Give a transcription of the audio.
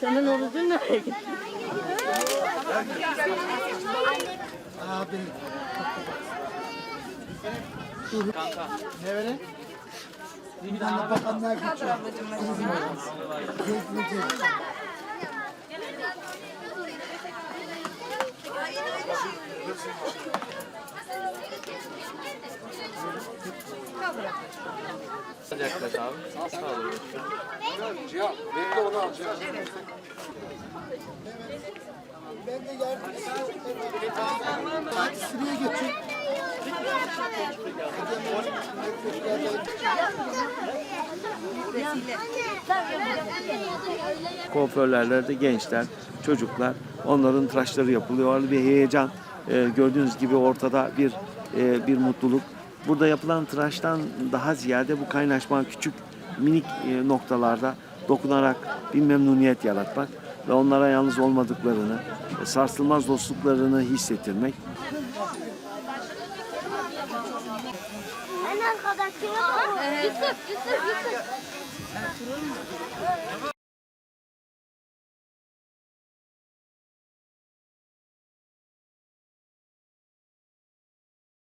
Senin orucun nereye gitti? Abi. Ne öyle? Bir tane bakanlar geçiyor. Gezmeyeceğiz. Yaklaş abi. Sağ olun. Ben de yardım geçin. kuaförlerlerde gençler, çocuklar, onların tıraşları yapılıyor. Bir heyecan, e, gördüğünüz gibi ortada bir e, bir mutluluk. Burada yapılan tıraştan daha ziyade bu kaynaşma küçük minik e, noktalarda dokunarak bir memnuniyet yaratmak ve onlara yalnız olmadıklarını, sarsılmaz dostluklarını hissettirmek. Yusuf, Yusuf, Yusuf.